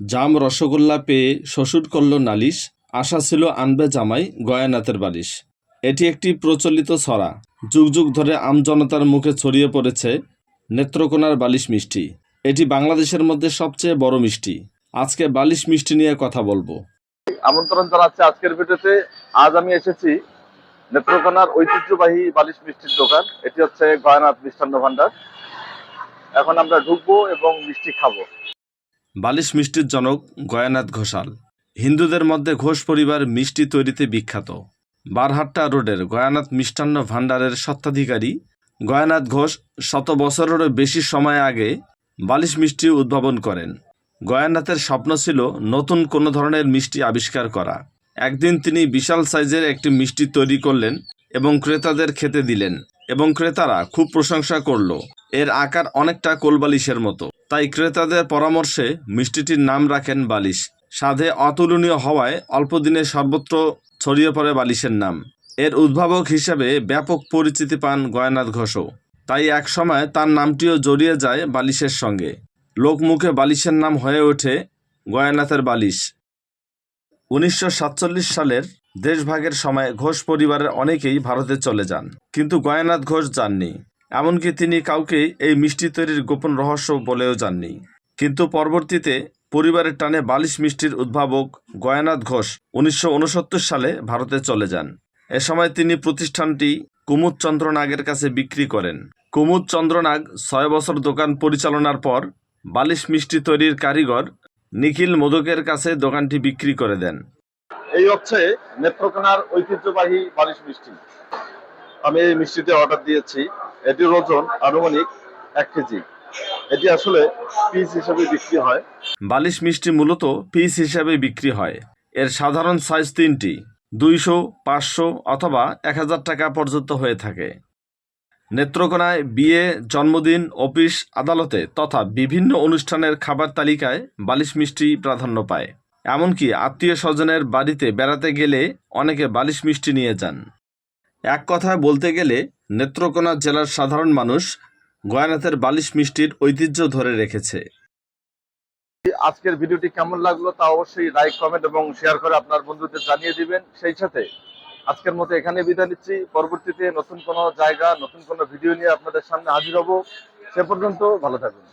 জাম রসগোল্লা পেয়ে শ্বশুর করল নালিশ, আশা ছিল আনবে জামাই গয়ানাথের বালিশ। এটি একটি প্রচলিত ছড়া। যুগ যুগ ধরে আমজনতার মুখে ছড়িয়ে পড়েছে নেত্রকোনার বালিশ মিষ্টি। এটি বাংলাদেশের মধ্যে সবচেয়ে বড় মিষ্টি। আজকে বালিশ মিষ্টি নিয়ে কথা বলব। আমন্ত্রণ জানাচ্ছি আজকের ভিডিওতে। আজ আমি এসেছি নেত্রকোনার ঐতিহ্যবাহী বালিশ মিষ্টির দোকান। এটি হচ্ছে গয়নাথ মিষ্টান্ন ভান্ডার এখন আমরা ঢুকবো এবং মিষ্টি খাব। বালিশ মিষ্টির জনক গয়ানাথ ঘোষাল। হিন্দুদের মধ্যে ঘোষ পরিবার মিষ্টি তৈরিতে বিখ্যাত। বারহাট্টা রোডের গয়ানাথ মিষ্টান্ন ভাণ্ডারের স্বত্বাধিকারী গয়ানাথ ঘোষ শত বছরেরও বেশি সময় আগে বালিশ মিষ্টি উদ্ভাবন করেন। গয়ানাথের স্বপ্ন ছিল নতুন কোনো ধরনের মিষ্টি আবিষ্কার করা। একদিন তিনি বিশাল সাইজের একটি মিষ্টি তৈরি করলেন এবং ক্রেতাদের খেতে দিলেন এবং ক্রেতারা খুব প্রশংসা করল। এর আকার অনেকটা কোলবালিশের মতো। তাই ক্রেতাদের পরামর্শে মিষ্টিটির নাম রাখেন বালিশ। স্বাদে অতুলনীয় হওয়ায় অল্প দিনে সর্বত্র ছড়িয়ে পড়ে বালিশের নাম। এর উদ্ভাবক হিসেবে ব্যাপক পরিচিতি পান গয়নাথ ঘোষও। তাই এক সময় তার নামটিও জড়িয়ে যায় বালিশের সঙ্গে। লোকমুখে বালিশের নাম হয়ে ওঠে গয়ানাথের বালিশ। উনিশশো সাতচল্লিশ সালের দেশভাগের সময় ঘোষ পরিবারের অনেকেই ভারতে চলে যান, কিন্তু গয়নাথ ঘোষ যাননি। এমনকি তিনি কাউকে এই মিষ্টি তৈরির গোপন রহস্য বলেও যাননি। কিন্তু পরবর্তীতে পরিবারের টানে বালিশ মিষ্টির উদ্ভাবক গয়ানাথ ঘোষ উনিশশো উনসত্তর সালে ভারতে চলে যান। এ সময় তিনি প্রতিষ্ঠানটি কুমুদ চন্দ্র নাগের কাছে বিক্রি করেন। কুমুদ চন্দ্র নাগ ছয় বছর দোকান পরিচালনার পর বালিশ মিষ্টি তৈরির কারিগর নিখিল মোদকের কাছে দোকানটি বিক্রি করে দেন। এই হচ্ছে নেত্রকোনার ঐতিহ্যবাহী বালিশ মিষ্টি। আমি এই মিষ্টিতে অর্ডার দিয়েছি। এটির ওজন আনুমানিক এক কেজি। এটি আসলে পিস হিসেবে বিক্রি হয়। বালিশ মিষ্টি মূলত পিস হিসাবে বিক্রি হয়। এর সাধারণ সাইজ তিনটি, দুইশো, পাঁচশো অথবা এক হাজার টাকা পর্যন্ত হয়ে থাকে। নেত্রকোনায় বিয়ে, জন্মদিন, অফিস, আদালতে তথা বিভিন্ন অনুষ্ঠানের খাবার তালিকায় বালিশ মিষ্টি প্রাধান্য পায়। এমনকি আত্মীয় স্বজনের বাড়িতে বেড়াতে গেলে অনেকে বালিশ মিষ্টি নিয়ে যান। এক কথায় বলতে গেলে নেত্রকোনা জেলার সাধারণ মানুষ গয়ানাথের বালিশ মিষ্টির ঐতিহ্য ধরে রেখেছে। আজকের ভিডিওটি কেমন লাগল তা অবশ্যই লাইক কমেন্ট এবং শেয়ার করে আপনার বন্ধুদের জানিয়ে দিবেন। সেই সাথে আজকের মতো এখানে বিদায় নিচ্ছি। পরবর্তীতে নতুন কোনো জায়গা, নতুন কোনো ভিডিও নিয়ে আপনাদের সামনে হাজির হব। সে পর্যন্ত ভালো থাকুন।